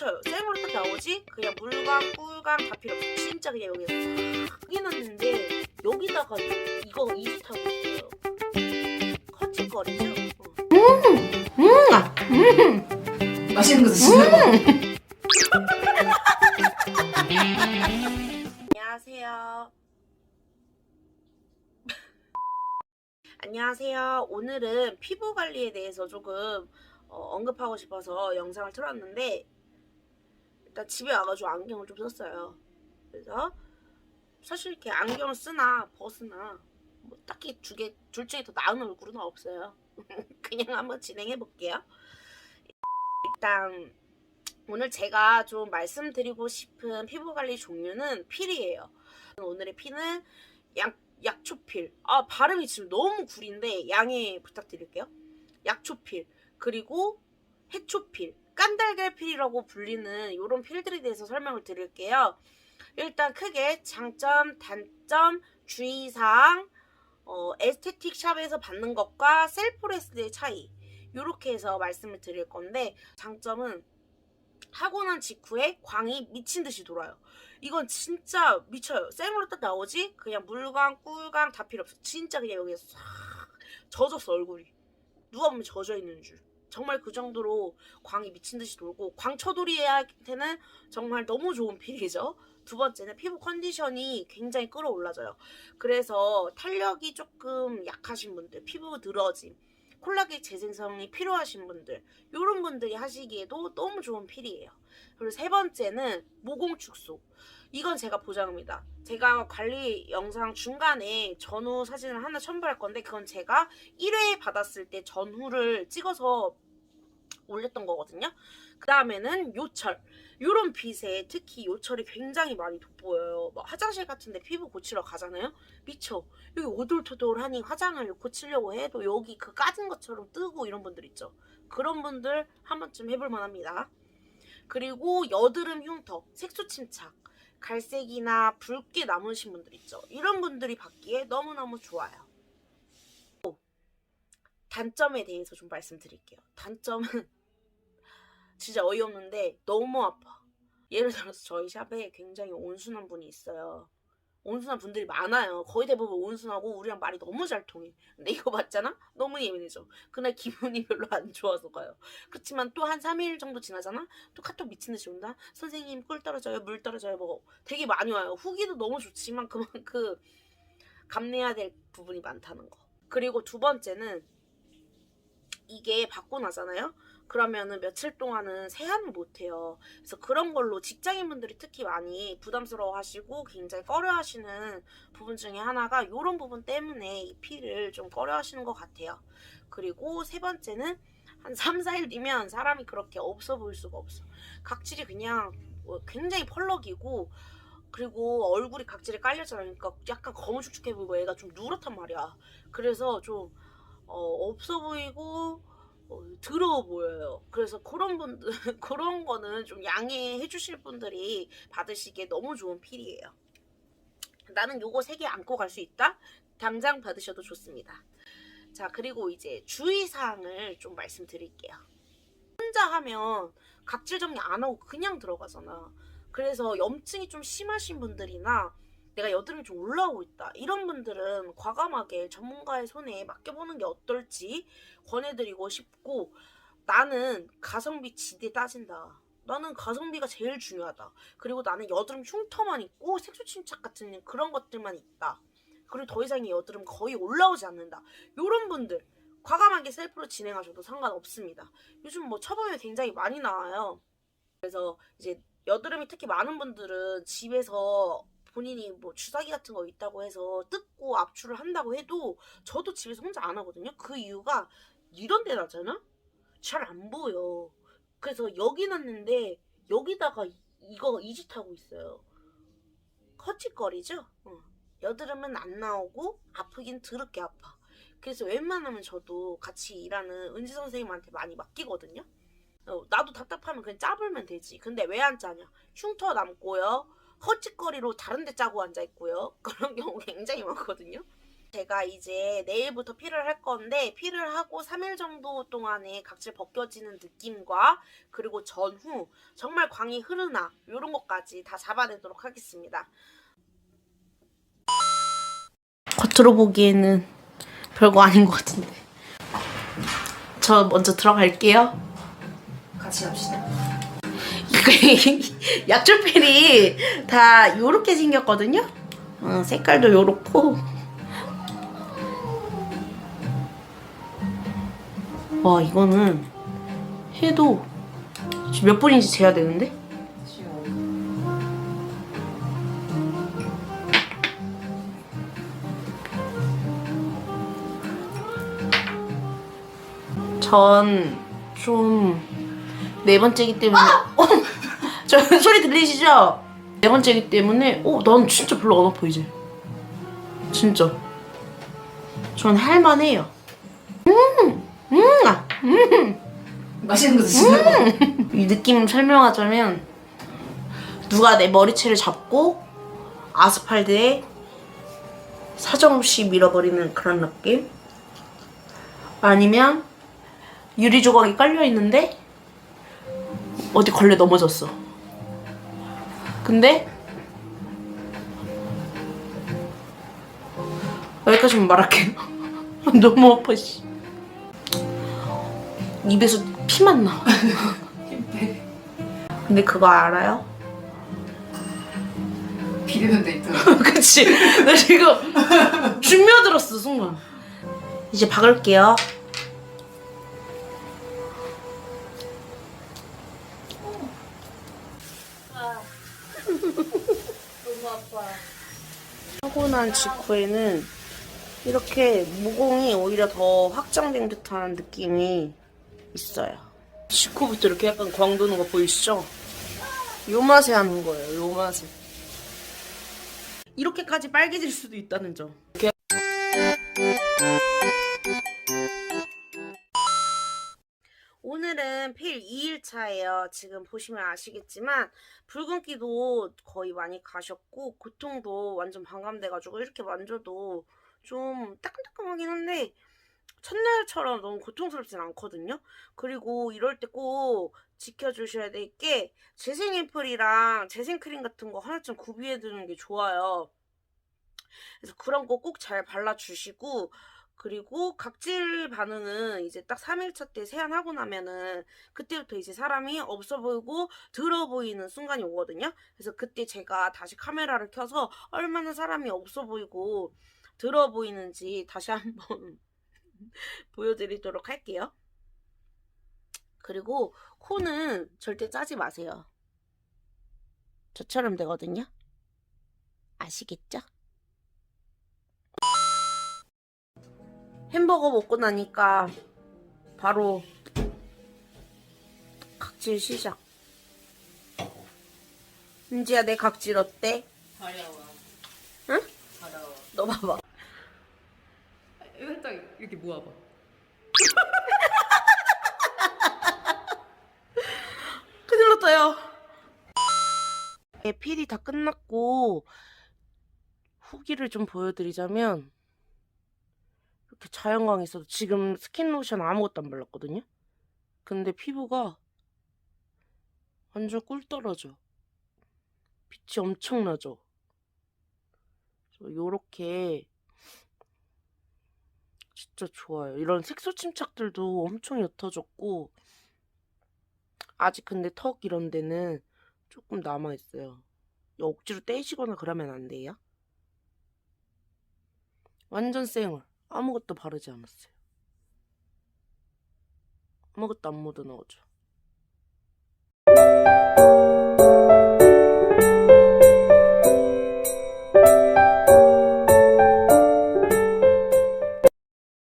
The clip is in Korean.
미쳐요. 생으로 딱 나오지? 그냥 물광, 꿀광 다 필요 없어. 진짜 그냥 여기서 싹 해놨는데 여기다가 이거 이짓하고 있어요. 커치거리죠? 어. 맛있는 거 드시는 거. 안녕하세요. 안녕하세요. 오늘은 피부 관리에 대해서 조금 어, 언급하고 싶어서 영상을 틀었는데 일단 집에 와가지고 안경을 좀 썼어요. 그래서 사실 이렇게 안경을 쓰나 벗으나 뭐 딱히 두 개 둘 중에 더 나은 얼굴은 없어요. 그냥 한번 진행해 볼게요. 일단 오늘 제가 좀 말씀드리고 싶은 피부 관리 종류는 필이에요. 오늘의 필은 약, 약초필. 아, 발음이 지금 너무 구린데 양해 부탁드릴게요. 약초필. 그리고 해초필. 깐달걀 필이라고 불리는 이런 필들에 대해서 설명을 드릴게요. 일단 크게 장점, 단점, 주의사항, 어, 에스테틱 샵에서 받는 것과 셀프레스의 차이. 이렇게 해서 말씀을 드릴 건데 장점은 하고 난 직후에 광이 미친 듯이 돌아요. 이건 진짜 미쳐요. 생으로 딱 나오지? 그냥 물광, 꿀광 다 필요 없어. 진짜 그냥 여기서 싹 젖었어 얼굴이. 누가 보면 젖어 있는 줄. 정말 그 정도로 광이 미친 듯이 돌고 광처돌이한테는 정말 너무 좋은 필이죠. 두 번째는 피부 컨디션이 굉장히 끌어올라져요. 그래서 탄력이 조금 약하신 분들, 피부 늘어짐, 콜라겐 재생성이 필요하신 분들 이런 분들이 하시기에도 너무 좋은 필이에요. 그리고 세 번째는 모공 축소. 이건 제가 보장합니다. 제가 관리 영상 중간에 전후 사진을 하나 첨부할 건데 그건 제가 1회 받았을 때 전후를 찍어서 올렸던 거거든요. 그 다음에는 요철. 요런 빛에 특히 요철이 굉장히 많이 돋보여요. 막 화장실 같은데 피부 고치러 가잖아요. 미쳐. 여기 오돌토돌하니 화장을 고치려고 해도 여기 그 까진 것처럼 뜨고 이런 분들 있죠. 그런 분들 한 번쯤 해볼 만 합니다. 그리고 여드름 흉터, 색소 침착, 갈색이나 붉게 남으신 분들 있죠. 이런 분들이 받기에 너무너무 좋아요. 또 단점에 대해서 좀 말씀드릴게요. 단점은 진짜 어이없는데 너무 아파. 예를 들어서 저희 샵에 굉장히 온순한 분이 있어요. 온순한 분들이 많아요. 거의 대부분 온순하고 우리랑 말이 너무 잘 통해. 근데 이거 봤잖아? 너무 예민해져. 그날 기분이 별로 안 좋아서 가요. 그렇지만 또 한 3일 정도 지나잖아? 또 카톡 미친 듯이 온다? 선생님 꿀 떨어져요? 물 떨어져요? 뭐 되게 많이 와요. 후기도 너무 좋지만 그만큼 감내해야 될 부분이 많다는 거. 그리고 두 번째는 이게 받고 나잖아요? 그러면은 며칠 동안은 세안을 못해요. 그래서 그런 걸로 직장인분들이 특히 많이 부담스러워 하시고 굉장히 꺼려 하시는 부분 중에 하나가 이런 부분 때문에 이 피를 좀 꺼려 하시는 것 같아요. 그리고 세 번째는 한 3, 4일 뒤면 사람이 그렇게 없어 보일 수가 없어. 각질이 그냥 뭐 굉장히 펄럭이고 그리고 얼굴이 각질이 깔려져 그러니까 약간 거무죽죽해 보이고 얘가 좀 누렇단 말이야. 그래서 좀 어, 없어 보이고 어, 더러워 보여요. 그래서 그런 분들 그런 거는 좀 양해해 주실 분들이 받으시기에 너무 좋은 필이에요. 나는 요거 세 개 안고 갈 수 있다. 당장 받으셔도 좋습니다. 자, 그리고 이제 주의 사항을 좀 말씀드릴게요. 혼자 하면 각질 정리 안 하고 그냥 들어가잖아. 그래서 염증이 좀 심하신 분들이나 내가 여드름이 좀 올라오고 있다. 이런 분들은 과감하게 전문가의 손에 맡겨보는 게 어떨지 권해드리고 싶고 나는 가성비 지대 따진다. 나는 가성비가 제일 중요하다. 그리고 나는 여드름 흉터만 있고 색소 침착 같은 그런 것들만 있다. 그리고 더 이상의 여드름 거의 올라오지 않는다. 이런 분들 과감하게 셀프로 진행하셔도 상관없습니다. 요즘 뭐 처방이 굉장히 많이 나와요. 그래서 이제 여드름이 특히 많은 분들은 집에서 본인이 뭐 주사기 같은 거 있다고 해서 뜯고 압출을 한다고 해도 저도 집에서 혼자 안 하거든요. 그 이유가 이런 데 나잖아? 잘 안 보여. 그래서 여기 놨는데 여기다가 이- 이거 이짓하고 있어요. 커치거리죠? 어. 여드름은 안 나오고 아프긴 드럽게 아파. 그래서 웬만하면 저도 같이 일하는 은지 선생님한테 많이 맡기거든요. 어, 나도 답답하면 그냥 짜불면 되지. 근데 왜 안 짜냐? 흉터 남고요. 허짓거리로 다른 데 짜고 앉아 있고요. 그런 경우 굉장히 많거든요. 제가 이제 내일부터 필을 할 건데 필을 하고 3일 정도 동안에 각질 벗겨지는 느낌과 그리고 전후 정말 광이 흐르나 이런 것까지 다 잡아내도록 하겠습니다. 겉으로 보기에는 별거 아닌 것 같은데 저 먼저 들어갈게요. 같이 갑시다. 약초필이 다 요렇게 생겼거든요. 어, 색깔도 요렇고. 와 이거는 해도 몇 분인지 재야 되는데? 전좀 네 번째기 때문에 어? 저 소리 들리시죠? 네 번째기 때문에 어, 난 진짜 별로 안 아파 이제 진짜 전 할만해요 음! 음! 아, 맛있는 거 드시는 거. 이 느낌을 설명하자면 누가 내 머리채를 잡고 아스팔트에 사정없이 밀어버리는 그런 느낌 아니면 유리 조각이 깔려 있는데 어디 걸려 넘어졌어 근데 여기까지만 말할게요 너무 아파 씨 입에서 피만 나 근데 그거 알아요? 비리는 데 있더라. 그치? 나 지금 준며들었어 순간 이제 박을게요 아. 하고 난 직후에는 이렇게 모공이 오히려 더 확장된 듯한 느낌이 있어요. 직후부터 이렇게 약간 광 도는 거 보이시죠? 요 맛에 하는 거예요, 요 맛에. 이렇게까지 빨개질 수도 있다는 점. 이렇게 11일차예요. 지금 보시면 아시겠지만 붉은기도 거의 많이 가셨고 고통도 완전 반감돼가지고 이렇게 만져도 좀 따끔따끔하긴 한데 첫날처럼 너무 고통스럽진 않거든요. 그리고 이럴 때 꼭 지켜주셔야 될 게 재생 앰플이랑 재생 크림 같은 거 하나쯤 구비해두는 게 좋아요. 그래서 그런 거 꼭 잘 발라주시고 그리고 각질 반응은 이제 딱 3일차 때 세안하고 나면은 그때부터 이제 사람이 없어 보이고 들어 보이는 순간이 오거든요. 그래서 그때 제가 다시 카메라를 켜서 얼마나 사람이 없어 보이고 들어 보이는지 다시 한번 보여드리도록 할게요. 그리고 코는 절대 짜지 마세요. 저처럼 되거든요. 아시겠죠? 햄버거 먹고 나니까 바로 각질 시작. 은지야 내 각질 어때? 가려워. 응? 가려워. 너 봐봐. 딱 이렇게 모아봐. 큰일 났다요. 필이 다 끝났고 후기를 좀 보여드리자면 이렇게 자연광이 있어도 지금 스킨 로션 아무것도 안 발랐거든요. 근데 피부가 완전 꿀 떨어져. 빛이 엄청나죠. 요렇게 진짜 좋아요. 이런 색소 침착들도 엄청 옅어졌고 아직 근데 턱 이런 데는 조금 남아 있어요. 억지로 떼시거나 그러면 안 돼요. 완전 쌩얼. 아무것도 바르지 않았어요. 아무것도 안 묻어 넣어줘.